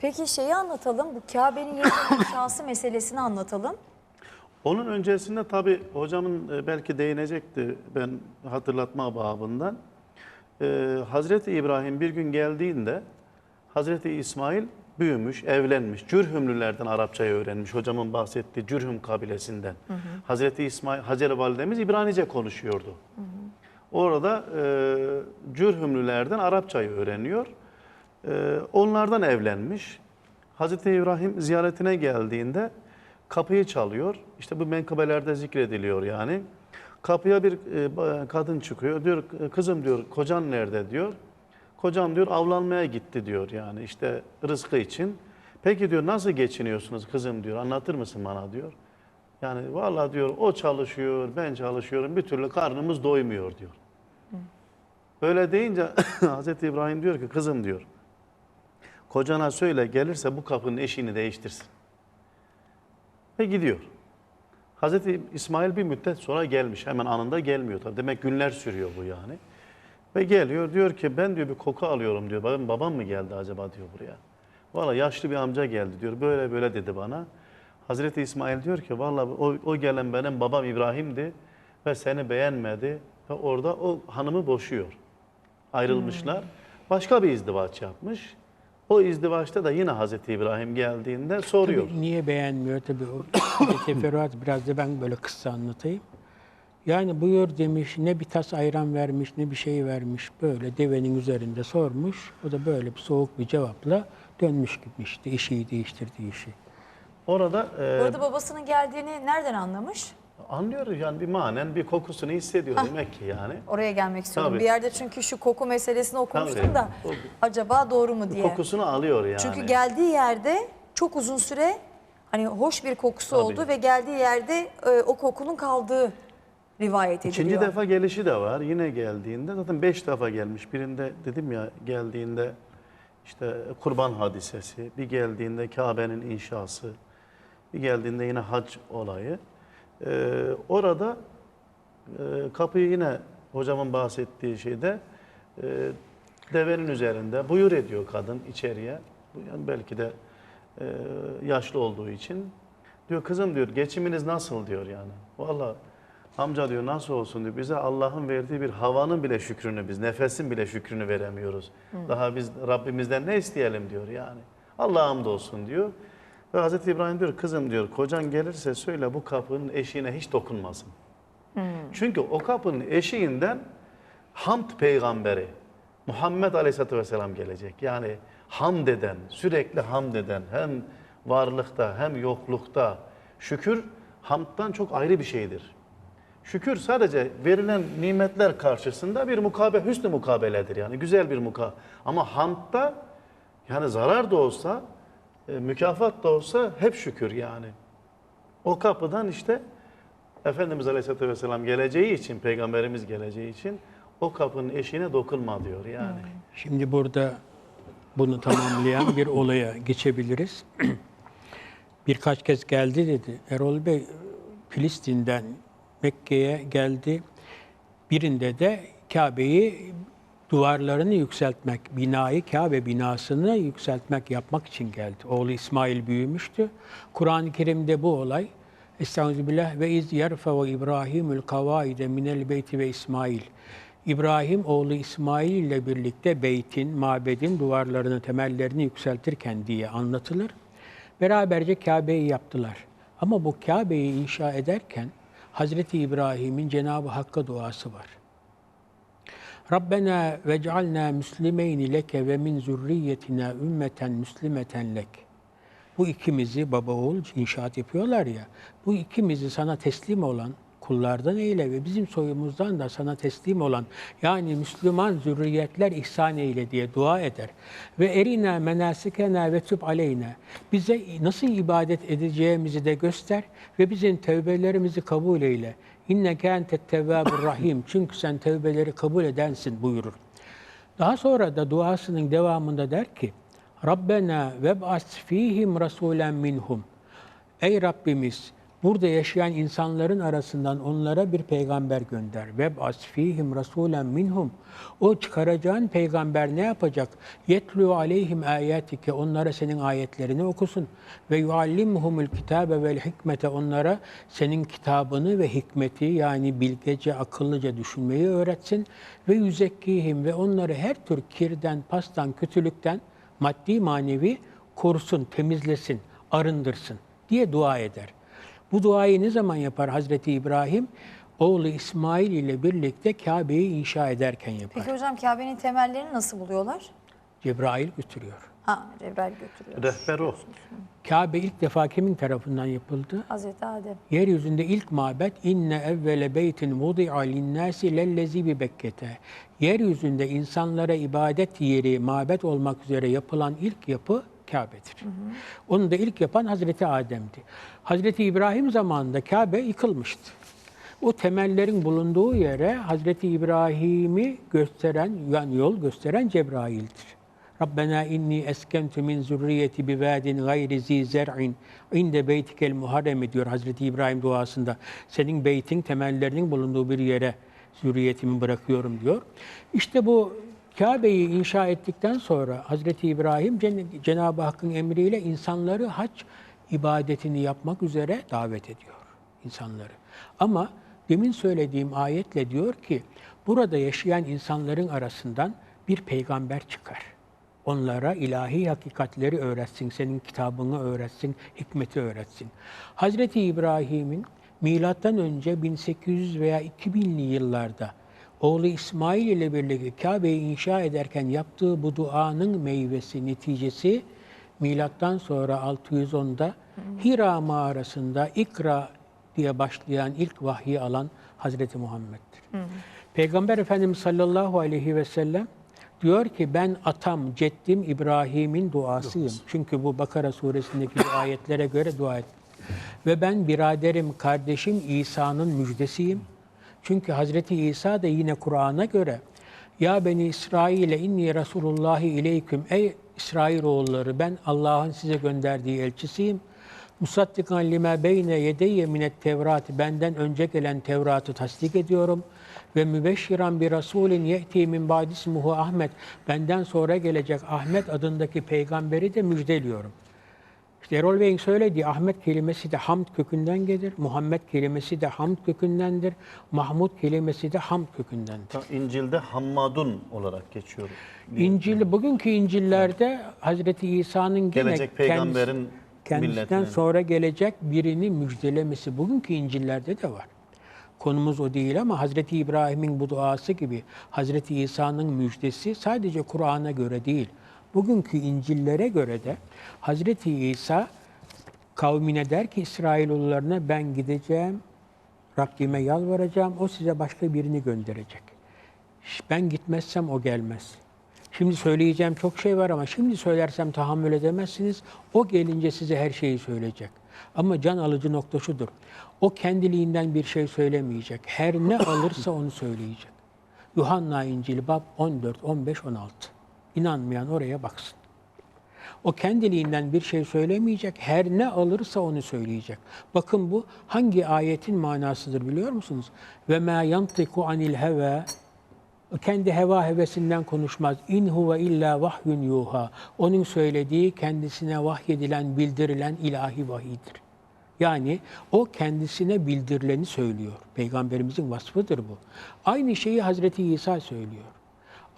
Peki şeyi anlatalım. Bu Kabe'nin yeniden inşası meselesini anlatalım. Onun öncesinde tabii hocamın e, belki değinecekti ben hatırlatma babından. Ee, Hazreti İbrahim bir gün geldiğinde Hazreti İsmail büyümüş, evlenmiş. Cürhümlülerden Arapçayı öğrenmiş. Hocamın bahsettiği Cürhüm kabilesinden. Hazreti İsmail, Hacer validemiz İbranice konuşuyordu. Orada e, Cürhümlülerden Arapçayı öğreniyor. E, onlardan evlenmiş. Hazreti İbrahim ziyaretine geldiğinde kapıyı çalıyor. İşte bu menkıbelerde zikrediliyor yani. Kapıya bir e, kadın çıkıyor. Diyor kızım diyor kocan nerede diyor. Kocam diyor avlanmaya gitti diyor yani işte rızkı için. Peki diyor nasıl geçiniyorsunuz kızım diyor anlatır mısın bana diyor. Yani vallahi diyor o çalışıyor ben çalışıyorum bir türlü karnımız doymuyor diyor. Böyle deyince Hazreti İbrahim diyor ki kızım diyor kocana söyle gelirse bu kapının eşiğini değiştirsin. Ve gidiyor. Hazreti İsmail bir müddet sonra gelmiş. Hemen anında gelmiyor tabii. Demek günler sürüyor bu yani. Ve geliyor diyor ki ben diyor bir koku alıyorum diyor. Benim babam mı geldi acaba diyor buraya. Valla yaşlı bir amca geldi diyor. Böyle böyle dedi bana. Hazreti İsmail diyor ki valla o, o gelen benim babam İbrahim'di ve seni beğenmedi ve orada o hanımı boşuyor. Ayrılmışlar. Başka bir izdivaç yapmış. O izdivaçta da yine Hazreti İbrahim geldiğinde soruyor. Tabii niye beğenmiyor tabii o teferruat biraz da ben böyle kısa anlatayım. Yani buyur demiş ne bir tas ayran vermiş ne bir şey vermiş böyle devenin üzerinde sormuş. O da böyle bir soğuk bir cevapla dönmüş gitmişti işi değiştirdiği işi. Orada e, arada babasının geldiğini nereden anlamış? Anlıyoruz yani bir manen bir kokusunu hissediyor demek ki yani. Oraya gelmek istiyorum. Tabii. Bir yerde çünkü şu koku meselesini okumuştum Tabii. da O- acaba doğru mu diye. Kokusunu alıyor yani. Çünkü geldiği yerde çok uzun süre hani hoş bir kokusu Tabii. oldu ve geldiği yerde e, o kokunun kaldığı rivayet ediliyor. İkinci defa gelişi de var. Yine geldiğinde zaten beş defa gelmiş. Birinde dedim ya geldiğinde işte kurban hadisesi, bir geldiğinde Kabe'nin inşası, bir geldiğinde yine hac olayı. Ee, orada e, kapıyı yine hocamın bahsettiği şeyde e, devenin üzerinde buyur ediyor kadın içeriye. Yani belki de e, yaşlı olduğu için. Diyor kızım diyor geçiminiz nasıl diyor yani. Vallahi amca diyor nasıl olsun diyor. Bize Allah'ın verdiği bir havanın bile şükrünü biz nefesin bile şükrünü veremiyoruz. Daha biz Rabbimizden ne isteyelim diyor yani. Allah'a hamdolsun diyor. Ve Hazreti İbrahim diyor kızım diyor kocan gelirse söyle bu kapının eşiğine hiç dokunmasın. Çünkü o kapının eşiğinden hamd peygamberi Muhammed Aleyhisselatü Vesselam gelecek. Yani hamd eden, sürekli hamd eden hem varlıkta hem yoklukta şükür hamdtan çok ayrı bir şeydir. Şükür sadece verilen nimetler karşısında bir mukabe, hüsnü mukabeledir yani güzel bir muka. Ama hamdta yani zarar da olsa, e, mükafat da olsa hep şükür yani. O kapıdan işte Efendimiz Aleyhisselatü Vesselam geleceği için, Peygamberimiz geleceği için o kapının eşiğine dokunma diyor yani. Şimdi burada bunu tamamlayan bir olaya geçebiliriz. Birkaç kez geldi dedi. Erol Bey Filistin'den Mekke'ye geldi. Birinde de Kabe'yi duvarlarını yükseltmek, binayı Kabe binasını yükseltmek yapmak için geldi. Oğlu İsmail büyümüştü. Kur'an-ı Kerim'de bu olay Estağfirullah ve iz yerfe'u İbrahimül kavaide minel beyti ve İsmail. İbrahim oğlu İsmail ile birlikte beytin, mabedin duvarlarını, temellerini yükseltirken diye anlatılır. Beraberce Kabe'yi yaptılar. Ama bu Kabe'yi inşa ederken Hazreti İbrahim'in Cenab-ı Hakk'a duası var. Rabbena vec'alna müslimeyni leke ve min zürriyetina ümmeten müslimeten lek. Bu ikimizi baba oğul inşaat yapıyorlar ya. Bu ikimizi sana teslim olan kullardan eyle ve bizim soyumuzdan da sana teslim olan yani Müslüman zürriyetler ihsan eyle diye dua eder. Ve erina menasikena ve tüb aleyna. Bize nasıl ibadet edeceğimizi de göster ve bizim tevbelerimizi kabul eyle. İnneke entet tevvabur rahim. Çünkü sen tevbeleri kabul edensin buyurur. Daha sonra da duasının devamında der ki Rabbena veb'as fihim rasulen minhum. Ey Rabbimiz Burada yaşayan insanların arasından onlara bir peygamber gönder. Ve asfihim rasulen minhum. O çıkaracağın peygamber ne yapacak? Yetlu aleyhim ayatike. Onlara senin ayetlerini okusun. Ve yuallimhumul kitabe vel hikmete. Onlara senin kitabını ve hikmeti yani bilgece, akıllıca düşünmeyi öğretsin. Ve yüzekkihim ve onları her tür kirden, pastan, kötülükten maddi manevi korusun, temizlesin, arındırsın diye dua eder. Bu duayı ne zaman yapar Hazreti İbrahim? Oğlu İsmail ile birlikte Kabe'yi inşa ederken yapar. Peki hocam Kabe'nin temellerini nasıl buluyorlar? Cebrail götürüyor. Ha Cebrail götürüyor. Rehber o. Kabe ilk defa kimin tarafından yapıldı? Hazreti Adem. Yeryüzünde ilk mabet inne evvele beytin vudi'a linnâsi lellezî bi Bekke'te. Yeryüzünde insanlara ibadet yeri, mabet olmak üzere yapılan ilk yapı Kabe'dir. Onu da ilk yapan Hazreti Adem'di. Hazreti İbrahim zamanında Kabe yıkılmıştı. O temellerin bulunduğu yere Hazreti İbrahim'i gösteren, yani yol gösteren Cebrail'dir. Rabbena inni eskentu min zürriyeti bi vadin gayri zi zer'in inde beytikel muharremi diyor Hazreti İbrahim duasında. Senin beytin temellerinin bulunduğu bir yere zürriyetimi bırakıyorum diyor. İşte bu Kabe'yi inşa ettikten sonra Hazreti İbrahim Cen- Cenab-ı Hakk'ın emriyle insanları hac ibadetini yapmak üzere davet ediyor insanları. Ama demin söylediğim ayetle diyor ki burada yaşayan insanların arasından bir peygamber çıkar. Onlara ilahi hakikatleri öğretsin, senin kitabını öğretsin, hikmeti öğretsin. Hazreti İbrahim'in milattan önce 1800 veya 2000'li yıllarda oğlu İsmail ile birlikte Kabe'yi inşa ederken yaptığı bu duanın meyvesi, neticesi milattan sonra 610'da Hira mağarasında İkra diye başlayan ilk vahyi alan Hazreti Muhammed'dir. Peygamber Efendimiz sallallahu aleyhi ve sellem diyor ki ben atam, ceddim İbrahim'in duasıyım. Çünkü bu Bakara suresindeki bu ayetlere göre dua et. Ve ben biraderim, kardeşim İsa'nın müjdesiyim. Çünkü Hazreti İsa da yine Kur'an'a göre ya beni İsrail'e inni Resulullahi ileyküm ey İsrail oğulları ben Allah'ın size gönderdiği elçisiyim. Musaddikan lima beyne yedeyye minet tevrat benden önce gelen Tevrat'ı tasdik ediyorum ve mübeşşiran bir rasulin ye'ti min ba'dismuhu Ahmet benden sonra gelecek Ahmet adındaki peygamberi de müjdeliyorum. İşte Erol Bey'in söylediği Ahmet kelimesi de hamd kökünden gelir. Muhammed kelimesi de hamd kökündendir. Mahmud kelimesi de hamd kökündendir. İncil'de Hammadun olarak geçiyor. İncil, bugünkü İncil'lerde Hazreti İsa'nın Gelecek peygamberin kendisi- kendisinden milletine. sonra gelecek birini müjdelemesi bugünkü İncil'lerde de var. Konumuz o değil ama Hazreti İbrahim'in bu duası gibi Hazreti İsa'nın müjdesi sadece Kur'an'a göre değil. Bugünkü İncil'lere göre de Hazreti İsa kavmine der ki İsrailoğullarına ben gideceğim, Rabbime yalvaracağım, o size başka birini gönderecek. Ben gitmezsem o gelmez. Şimdi söyleyeceğim çok şey var ama şimdi söylersem tahammül edemezsiniz. O gelince size her şeyi söyleyecek. Ama can alıcı nokta şudur. O kendiliğinden bir şey söylemeyecek. Her ne alırsa onu söyleyecek. Yuhanna İncili bab 14, 15, 16. İnanmayan oraya baksın. O kendiliğinden bir şey söylemeyecek. Her ne alırsa onu söyleyecek. Bakın bu hangi ayetin manasıdır biliyor musunuz? Ve ma yantiku anil heva kendi heva hevesinden konuşmaz. İn huve illa vahyun yuha. Onun söylediği kendisine vahyedilen, bildirilen ilahi vahidir. Yani o kendisine bildirileni söylüyor. Peygamberimizin vasfıdır bu. Aynı şeyi Hazreti İsa söylüyor.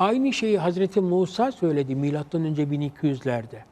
Aynı şeyi Hazreti Musa söyledi milattan önce 1200'lerde.